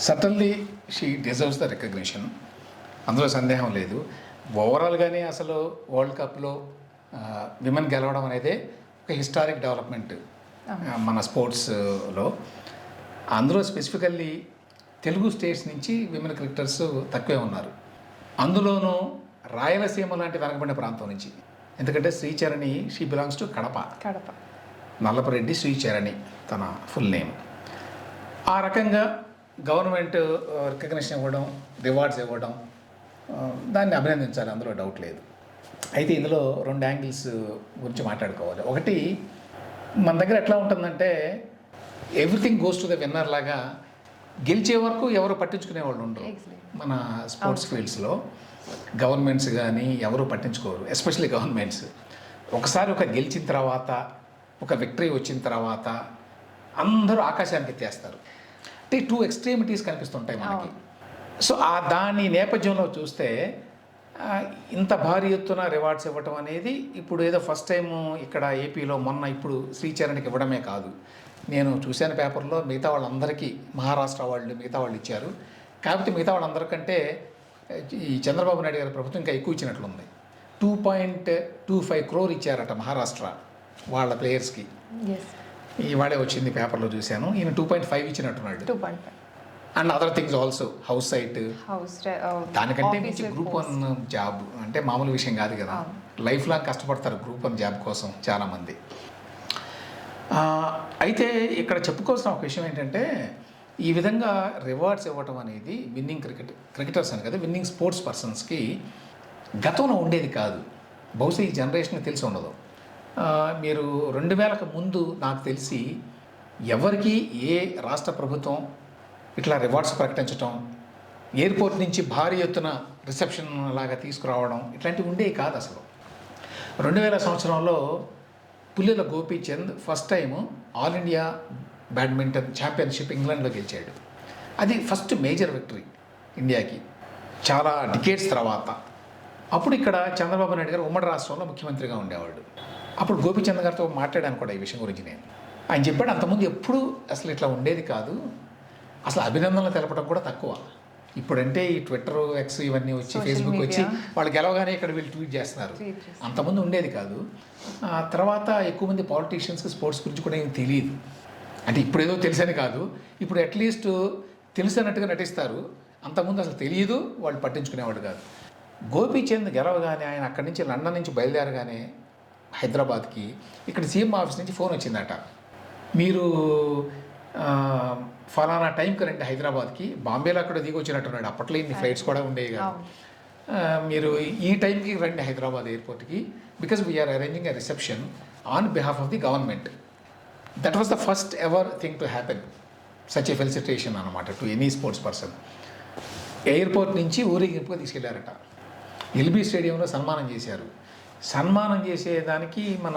Suddenly she deserves the recognition అందులో సందేహం లేదు. ఓవరాల్గానే అసలు వరల్డ్ కప్లో విమెన్ గెలవడం అనేది ఒక హిస్టారిక్ డెవలప్మెంట్ మన స్పోర్ట్స్లో అందులో స్పెసిఫికల్లీ తెలుగు స్టేట్స్ నుంచి విమెన్ క్రికెటర్స్ తక్కువే ఉన్నారు. అందులోనూ రాయలసీమ లాంటి వెనకబడిన ప్రాంతం నుంచి. ఎందుకంటే Shree Charani she belongs to Kadapa Kadapa. Nallapareddy Shree Charani తన ఫుల్ నేమ్ ఆ రకంగా గవర్నమెంట్ రికగ్నిషన్ ఇవ్వడం రివార్డ్స్ ఇవ్వడం దాన్ని అభినందించాలి. అందులో డౌట్ లేదు. అయితే ఇందులో రెండు యాంగిల్స్ గురించి మాట్లాడుకోవాలి. ఒకటి మన దగ్గర ఎట్లా ఉంటుందంటే everything goes to the winner లాగా గెలిచే వరకు ఎవరు పట్టించుకునే వాళ్ళు ఉండరు. మన స్పోర్ట్స్ ఫీల్డ్స్లో గవర్నమెంట్స్ కానీ ఎవరు పట్టించుకోరు ఎస్పెషల్లీ గవర్నమెంట్స్. ఒకసారి ఒక గెలిచిన తర్వాత ఒక విక్టరీ వచ్చిన తర్వాత అందరూ ఆకాశానికి ఎత్తేస్తారు అంటే టూ ఎక్స్ట్రీమిటీస్ కనిపిస్తుంటాయి మనకి. సో ఆ దాని నేపథ్యంలో చూస్తే ఇంత భారీ ఎత్తున రివార్డ్స్ ఇవ్వటం అనేది ఇప్పుడు ఏదో ఫస్ట్ టైం ఇక్కడ ఏపీలో మొన్న ఇప్పుడు శ్రీచరణ్కి ఇవ్వడమే కాదు. నేను చూశాను పేపర్లో మిగతా వాళ్ళందరికీ మహారాష్ట్ర వాళ్ళు మిగతా వాళ్ళు ఇచ్చారు. కాకపోతే మిగతా వాళ్ళందరికంటే ఈ చంద్రబాబు నాయుడు గారి ప్రభుత్వం ఇంకా ఎక్కువ ఇచ్చినట్లుంది. Two point two five crore ఇచ్చారట మహారాష్ట్ర వాళ్ళ ప్లేయర్స్కి ఇవాళే వచ్చింది పేపర్లో చూశాను. ఈయన two point five ఇచ్చినట్టున్నాడు. Two point five. And other things also house site. House దానికంటే మించి గ్రూప్ వన్ జాబ్ అంటే మామూలు విషయం కాదు కదా. లైఫ్ లాంగ్ కష్టపడతారు గ్రూప్ వన్ జాబ్ కోసం చాలామంది. అయితే ఇక్కడ చెప్పుకోవాల్సిన ఒక విషయం ఏంటంటే ఈ విధంగా రివార్డ్స్ ఇవ్వటం అనేది విన్నింగ్ క్రికెట్ క్రికెటర్స్ అని కదా విన్నింగ్ స్పోర్ట్స్ పర్సన్స్కి గతంలో ఉండేది కాదు. బహుశా ఈ జనరేషన్కి తెలిసి ఉండదు. మీరు రెండు వేలకు ముందు నాకు తెలిసి ఎవరికి ఏ రాష్ట్ర ప్రభుత్వం ఇట్లా రివార్డ్స్ ప్రకటించటం ఎయిర్పోర్ట్ నుంచి భారీ ఎత్తున రిసెప్షన్ లాగా తీసుకురావడం ఇట్లాంటివి ఉండేవి కాదు అసలు. రెండు వేల సంవత్సరంలో Pullela Gopichand first time all India badminton championship ఇంగ్లాండ్లో గెలిచాడు. అది ఫస్ట్ మేజర్ విక్టరీ ఇండియాకి. చాలా డికేట్స్ తర్వాత. అప్పుడు ఇక్కడ చంద్రబాబు నాయుడు గారు ఉమ్మడి రాష్ట్రంలో ముఖ్యమంత్రిగా ఉండేవాడు. అప్పుడు గోపీచంద్ గారితో మాట్లాడాను కూడా ఈ విషయం గురించి నేను. ఆయన చెప్పాడు అంతకుముందు ఎప్పుడు అసలు ఇట్లా ఉండేది కాదు. అసలు అభినందనలు తెలపడం కూడా తక్కువ. ఇప్పుడంటే ఈ ట్విట్టర్ ఎక్స్ ఇవన్నీ వచ్చి ఫేస్బుక్ వచ్చి. వాళ్ళు గెలవగానే ఇక్కడ వీళ్ళు ట్వీట్ చేస్తున్నారు. అంతకుముందు ఉండేది కాదు. ఆ తర్వాత ఎక్కువ మంది పాలిటీషియన్స్కి స్పోర్ట్స్ గురించి కూడా ఏం తెలియదు. అంటే ఇప్పుడు ఏదో తెలుసని కాదు. ఇప్పుడు అట్లీస్ట్ తెలిసినట్టుగా నటిస్తారు. అంతకుముందు అసలు తెలియదు. వాళ్ళు పట్టించుకునేవాడు కాదు. గోపీచంద్ గెలవగానే ఆయన అక్కడి నుంచి లండన్ నుంచి బయలుదేరగానే హైదరాబాద్కి ఇక్కడ సీఎం ఆఫీస్ నుంచి ఫోన్ వచ్చిందట. మీరు ఫలానా టైంకి రండి హైదరాబాద్కి బాంబేలో అక్కడ దిగి వచ్చినట్టున్నాడు అప్పట్లో ఇన్ని ఫ్లైట్స్ కూడా ఉండేవి కాదు. మీరు ఈ టైంకి రండి హైదరాబాద్ ఎయిర్పోర్ట్కి because we are arranging a reception on behalf of the government that was the first ever thing to happen such a felicitation అనమాట to any sports person airport నుంచి ఊరేగింపుగా తీసుకెళ్ళారట. ఎల్బీ స్టేడియంలో సన్మానం చేశారు. సన్మానం చేసేదానికి మన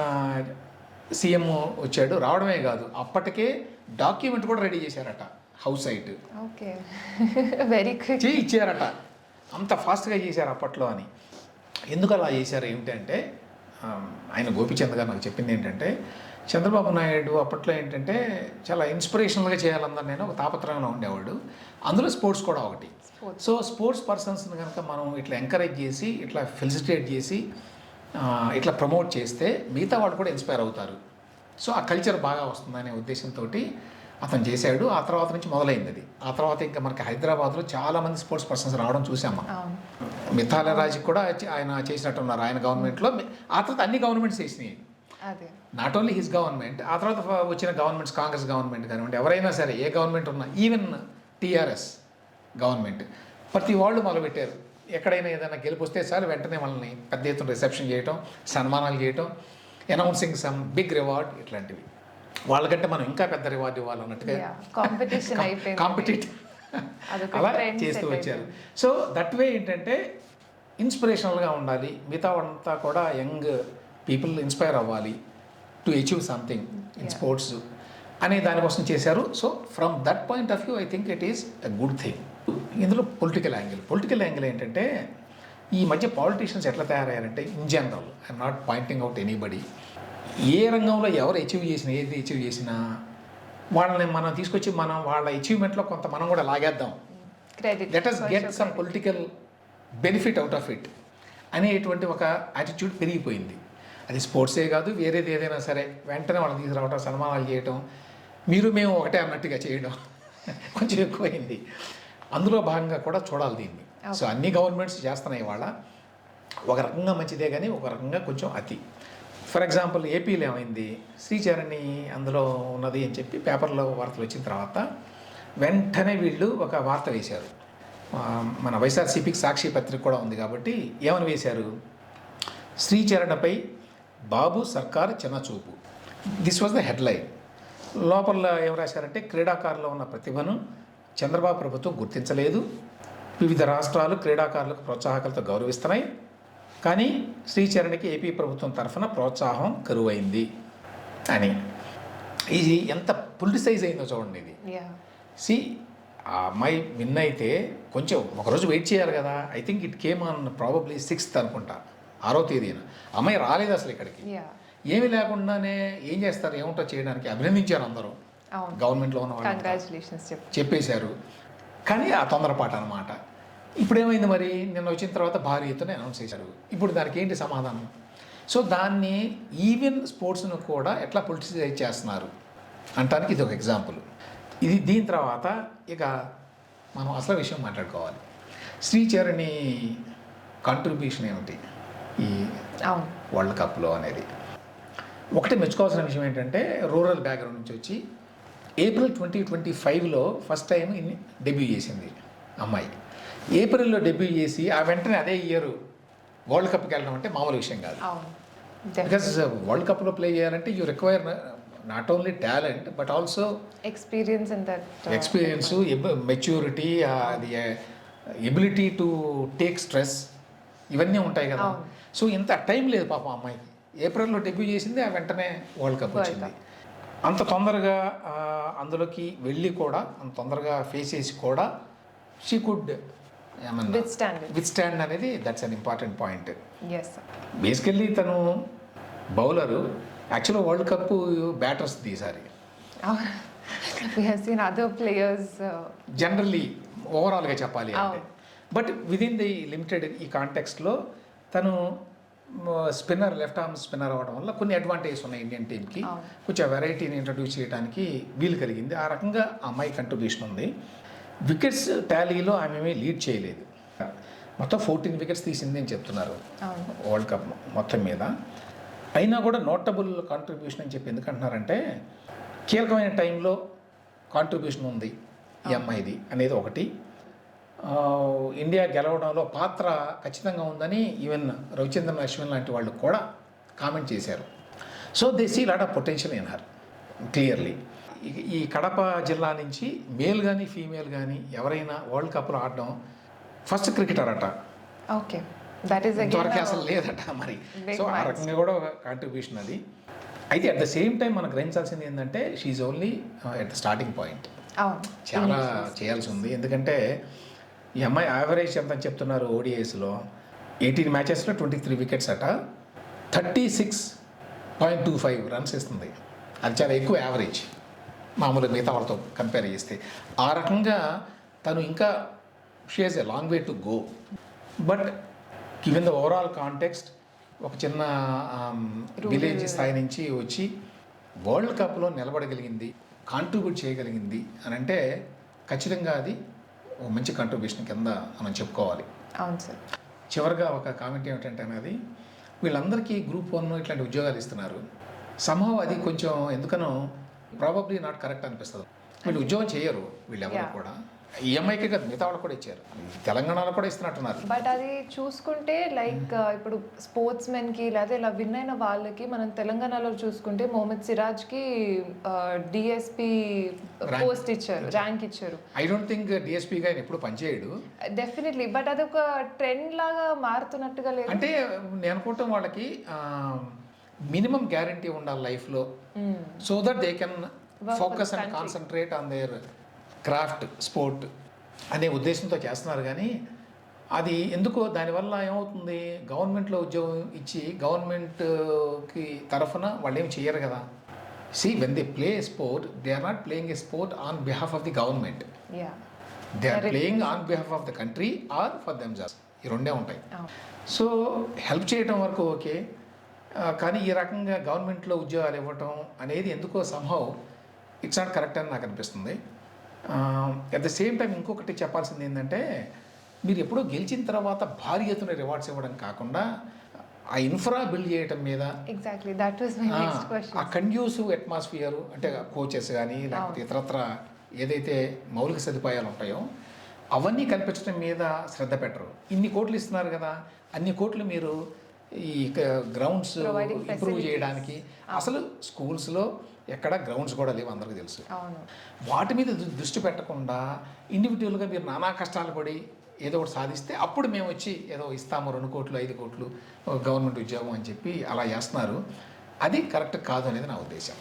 సీఎం వచ్చాడు. రావడమే కాదు అప్పటికే డాక్యుమెంట్ కూడా రెడీ చేశారట house site. Okay. Very quick ఇచ్చారట. అంత ఫాస్ట్గా చేశారు అప్పట్లో అని. ఎందుకు అలా చేశారు ఏమిటంటే ఆయన గోపిచంద్ గారు నాకు చెప్పింది ఏంటంటే చంద్రబాబు నాయుడు అప్పట్లో ఏంటంటే చాలా ఇన్స్పిరేషనల్గా చేయాలన్నారు నేను ఒక తాపత్రయంలో ఉండేవాడు. అందులో స్పోర్ట్స్ కూడా ఒకటి. సో స్పోర్ట్స్ పర్సన్స్ని కనుక మనం ఇట్లా ఎంకరేజ్ చేసి ఇట్లా ఫెలిసిటేట్ చేసి ఇట్లా ప్రమోట్ చేస్తే మిగతా వాళ్ళు కూడా ఇన్స్పైర్ అవుతారు. సో ఆ కల్చర్ బాగా వస్తుందనే ఉద్దేశంతో అతను చేశాడు. ఆ తర్వాత నుంచి మొదలైంది అది. ఆ తర్వాత ఇంకా మనకి హైదరాబాద్లో చాలా మంది స్పోర్ట్స్ పర్సన్స్ రావడం చూసాం మనం. అవును. మిథాల రాజు కూడా ఆయన చేసినట్టున్నారు. ఆయన గవర్నమెంట్లో ఆ తర్వాత అన్ని గవర్నమెంట్స్ చేసినాయి. నాట్ ఓన్లీ హిస్ గవర్నమెంట్ ఆ తర్వాత వచ్చిన గవర్నమెంట్స్ కాంగ్రెస్ గవర్నమెంట్ కానివ్వండి ఎవరైనా సరే ఏ గవర్నమెంట్ ఉన్నా ఈవెన్ టీఆర్ఎస్ గవర్నమెంట్ ప్రతి వాళ్ళు మొదలుపెట్టారు. ఎక్కడైనా ఏదైనా గెలుపు వస్తే చాలు వెంటనే వాళ్ళని పెద్ద ఎత్తున రిసెప్షన్ చేయటం సన్మానాలు చేయటం అనౌన్సింగ్ సమ్ బిగ్ రివార్డ్ ఇట్లాంటివి. వాళ్ళకంటే మనం ఇంకా పెద్ద రివార్డ్ ఇవ్వాలన్నట్టుగా కాంపిటీషన్ అదొక అలా చేస్తూ వచ్చారు. సో దట్ వే ఏంటంటే ఇన్స్పిరేషనల్గా ఉండాలి. మిగతా అంతా కూడా యంగ్ పీపుల్ ఇన్స్పైర్ అవ్వాలి to achieve something in. Sports అనే దానికోసం చేశారు. So from that point of view I think it is a good thing ఇందులో పొలిటికల్ యాంగిల్ పొలిటికల్ యాంగిల్ ఏంటంటే ఈ మధ్య పాలిటీషియన్స్ ఎట్లా తయారయ్యారంటే in general I'm not pointing out anybody ఏ రంగంలో ఎవరు అచీవ్ చేసినా ఏది అచీవ్ చేసినా వాళ్ళని మనం తీసుకొచ్చి మనం వాళ్ళ అచీవ్మెంట్లో కొంత మనం కూడా లాగేద్దాం. Let us get some political benefit out of it అనేటువంటి ఒక యాటిట్యూడ్ పెరిగిపోయింది. అది స్పోర్ట్సే కాదు వేరేది ఏదైనా సరే వెంటనే వాళ్ళని తీసుకురావటం సన్మానాలు చేయటం మీరు మేము ఒకటే అన్నట్టుగా చేయడం కొంచెం ఎక్కువైంది. అందులో భాగంగా కూడా చూడాలి దీన్ని. సో అన్ని గవర్నమెంట్స్ చేస్తున్నాయి ఇవాళ. ఒక రకంగా మంచిదే కానీ ఒక రకంగా కొంచెం అతి. ఫర్ ఎగ్జాంపుల్ ఏపీలో ఏమైంది? శ్రీచరణి అందులో ఉన్నది అని చెప్పి పేపర్లో వార్తలు వచ్చిన తర్వాత వెంటనే వీళ్ళు ఒక వార్త వేశారు. మన వైఎస్ఆర్సీపీకి సాక్షి పత్రిక కూడా ఉంది కాబట్టి ఏమని వేశారు? శ్రీచరణపై బాబు సర్కార్ చిన్నచూపు. This was the headline. లోపల ఏం రాశారంటే క్రీడాకారులో ఉన్న ప్రతిభను చంద్రబాబు ప్రభుత్వం గుర్తించలేదు. వివిధ రాష్ట్రాలు క్రీడాకారులకు ప్రోత్సాహకాలతో గౌరవిస్తున్నాయి. కానీ శ్రీచరణ్కి ఏపీ ప్రభుత్వం తరఫున ప్రోత్సాహం కరువైంది అని. ఇది ఎంత పొలిటిసైజ్ అయిందో చూడండి ఇది. సి ఆ అమ్మాయి విన్ అయితే కొంచెం ఒకరోజు వెయిట్ చేయాలి కదా. I think it came on probably sixth అనుకుంటా ఆరో తేదీన. అమ్మాయి రాలేదు అసలు ఇక్కడికి. ఏమీ లేకుండానే ఏం చేస్తారు? ఏముంటో చేయడానికి అభినందించారు అందరూ. గవర్నమెంట్లో ఉన్న చెప్పేశారు. కానీ ఆ తొందరపాటు అనమాట ఇప్పుడు ఏమైంది మరి? నిన్న వచ్చిన తర్వాత భారీ ఎత్తున అనౌన్స్ చేశారు. ఇప్పుడు దానికి ఏంటి సమాధానం? సో దాన్ని ఈవెన్ స్పోర్ట్స్ను కూడా ఎట్లా పొలిటిసైజ్ చేస్తున్నారు? అంటానికి ఇది ఒక ఎగ్జాంపుల్. ఇది దీని తర్వాత ఇక మనం అసలు విషయం మాట్లాడుకోవాలి. శ్రీచరణి కాంట్రిబ్యూషన్ ఏమిటి? ఈ వరల్డ్ కప్లో అనేది. ఒకటి మెచ్చుకోవాల్సిన విషయం ఏంటంటే రూరల్ బ్యాక్గ్రౌండ్ నుంచి వచ్చి ఏప్రిల్ ట్వంటీ ట్వంటీ ఫైవ్లో ఫస్ట్ టైం డెబ్యూ చేసింది అమ్మాయి. ఏప్రిల్లో డెబ్యూ చేసి ఆ వెంటనే అదే ఇయర్ వరల్డ్ కప్కి వెళ్ళడం అంటే మామూలు విషయం కాదు. బికాస్ వరల్డ్ కప్లో ప్లే చేయాలంటే you require not only talent but also experience in that experience maturity అది ఎబిలిటీ టు టేక్ స్ట్రెస్ ఇవన్నీ ఉంటాయి కదా. సో ఇంత టైం లేదు పాపం అమ్మాయికి. ఏప్రిల్లో డెబ్యూ చేసింది ఆ వెంటనే వరల్డ్ కప్ వచ్చింది. అంత తొందరగా అందులోకి వెళ్ళి కూడా అంత తొందరగా ఫేస్ చేసి కూడా షీ కుడ్ విత్ స్టాండ్ అనేది that's an important point basically తను బౌలరు. యాక్చువల్గా వరల్డ్ కప్ బ్యాటర్స్ ఈసారి. Players uh, జనరల్లీ ఓవరాల్గా చెప్పాలి అంటే. బట్ విదిన్ ది లిమిటెడ్ ఈ కాంటెక్స్ట్లో తను స్పిన్నర్ లెఫ్ట్ ఆర్మ్ స్పిన్నర్ అవ్వడం వల్ల కొన్ని అడ్వాంటేజెస్ ఉన్నాయి ఇండియన్ టీంకి. కొంచెం వెరైటీని ఇంట్రడ్యూస్ చేయడానికి వీలు కలిగింది. ఆ రకంగా ఆ అమ్మాయి కంట్రిబ్యూషన్ ఉంది. వికెట్స్ టాలీలో ఆమె లీడ్ చేయలేదు. మొత్తం ఫోర్టీన్ వికెట్స్ తీసింది అని చెప్తున్నారు వరల్డ్ కప్ మొత్తం మీద. అయినా కూడా నోటబుల్ కాంట్రిబ్యూషన్ అని చెప్పి ఎందుకంటున్నారంటే కీలకమైన టైంలో కాంట్రిబ్యూషన్ ఉంది ఈ అమ్మాయిది అనేది ఒకటి. ఇండియా గెలవడంలో పాత్ర ఖచ్చితంగా ఉందని ఈవెన్ రవిచంద్రన్ అశ్విన్ లాంటి వాళ్ళు కూడా కామెంట్ చేశారు. So they see lot of potential in her clearly ఈ కడప జిల్లా నుంచి మేల్ కానీ ఫీమేల్ కానీ ఎవరైనా వరల్డ్ కప్లో ఆడడం ఫస్ట్ క్రికెటర్ అట. ఓకే. దట్ ఈస్ ఇంతవరకు అసలు లేదట మరి. సో ఆ. రకంగా కూడా ఒక కాంట్రిబ్యూషన్ అది. అయితే అట్ ద సేమ్ టైం మనం గ్రహించాల్సింది ఏంటంటే she only at the starting point చాలా చేయాల్సి ఉంది. ఎందుకంటే ఈ అమ్మాయి యావరేజ్ ఎంత అని చెప్తున్నారు ఓడిఐస్లో ఎయిటీన్ మ్యాచెస్లో ట్వంటీ త్రీ వికెట్స్ అట. Thirty six point two five runs ఇస్తుంది. అది చాలా ఎక్కువ యావరేజ్ మామూలు మిగతా వాళ్ళతో కంపేర్ చేస్తే. ఆ రకంగా తను ఇంకా she's a long way to go but given the overall context ఒక చిన్న విలేజ్ స్థాయి నుంచి వచ్చి వరల్డ్ కప్లో నిలబడగలిగింది కాంట్రిబ్యూట్ చేయగలిగింది అని అంటే ఖచ్చితంగా అది ఒక మంచి కాంట్రిబ్యూషన్ కింద మనం చెప్పుకోవాలి. అవును సార్. చివరిగా ఒక కామెంట్ ఏమిటంటే అది వీళ్ళందరికీ గ్రూప్ వన్ ఇట్లాంటి ఉద్యోగాలు ఇస్తున్నారు. సంభవం అది కొంచెం ఎందుకనో ప్రాబబ్లీ నాట్ కరెక్ట్ అనిపిస్తుంది. వీళ్ళు ఉద్యోగం చేయరు వీళ్ళెవరు. కూడా. ఈఎంఐకే కదా మిగతా వాళ్ళు కూడా ఇచ్చారు. తెలంగాణలో కూడా ఇస్తున్నట్టున్నారు. బట్ అది చూసుకుంటే లైక్ ఇప్పుడు స్పోర్ట్స్ మెన్కి లేదా ఇలా విన్ అయిన వాళ్ళకి మనం తెలంగాణలో చూసుకుంటే మొహమ్మద్ సిరాజ్కి డిఎస్పి. పోస్ట్ ఇచ్చారు ర్యాంక్ ఇచ్చారు. ఐ డోంట్ థింక్ డిఎస్పీగా ఆయన ఎప్పుడు పనిచేయడు. డెఫినెట్లీ బట్ అదొక ట్రెండ్ లాగా మారుతున్నట్టుగా లేదు. అంటే నేను అనుకుంటాం వాళ్ళకి మినిమం గ్యారంటీ ఉండాలి లైఫ్లో. So that they can focus and. Concentrate on their craft sport అనే ఉద్దేశంతో చేస్తున్నారు. కానీ అది ఎందుకో దానివల్ల ఏమవుతుంది? గవర్నమెంట్లో ఉద్యోగం ఇచ్చి గవర్నమెంట్కి తరఫున వాళ్ళు ఏమి చేయరు కదా see when they play sport they are not playing a sport on behalf of the government they are. Playing on behalf of the country or for them just ఈ రెండే ఉంటాయి. సో హెల్ప్ చేయడం వరకు ఓకే. కానీ ఈ రకంగా గవర్నమెంట్లో ఉద్యోగాలు ఇవ్వటం అనేది ఎందుకో సంహవ్ ఇట్స్ నాట్ కరెక్ట్ అని నాకు అనిపిస్తుంది. అట్ ద సేమ్ టైం ఇంకొకటి చెప్పాల్సింది ఏంటంటే మీరు ఎప్పుడో గెలిచిన తర్వాత భారీ ఎత్తున రివార్డ్స్ ఇవ్వడం కాకుండా ఆ ఇన్ఫ్రా బిల్డ్ చేయటం మీద exactly that was my ah, conducive atmosphere అంటే కోచెస్ కానీ లేకపోతే ఇతరత్ర ఏదైతే మౌలిక సదుపాయాలు ఉంటాయో అవన్నీ కల్పించడం మీద శ్రద్ధ పెట్టరు. ఇన్ని కోట్లు ఇస్తున్నారు కదా అన్ని కోట్లు మీరు ఈ గ్రౌండ్స్ ఇంప్రూవ్. చేయడానికి అసలు స్కూల్స్లో ఎక్కడ గ్రౌండ్స్ కూడా లేవు అందరికీ తెలుసు. వాటి మీద దృష్టి పెట్టకుండా ఇండివిజువల్గా మీరు నానా కష్టాలు పడి ఏదో ఒకటి సాధిస్తే అప్పుడు మేము వచ్చి ఏదో ఇస్తాము రెండు కోట్లు ఐదు కోట్లు గవర్నమెంట్ ఉద్యోగం అని చెప్పి అలా చేస్తున్నారు. అది కరెక్ట్ కాదు అనేది నా ఉద్దేశం.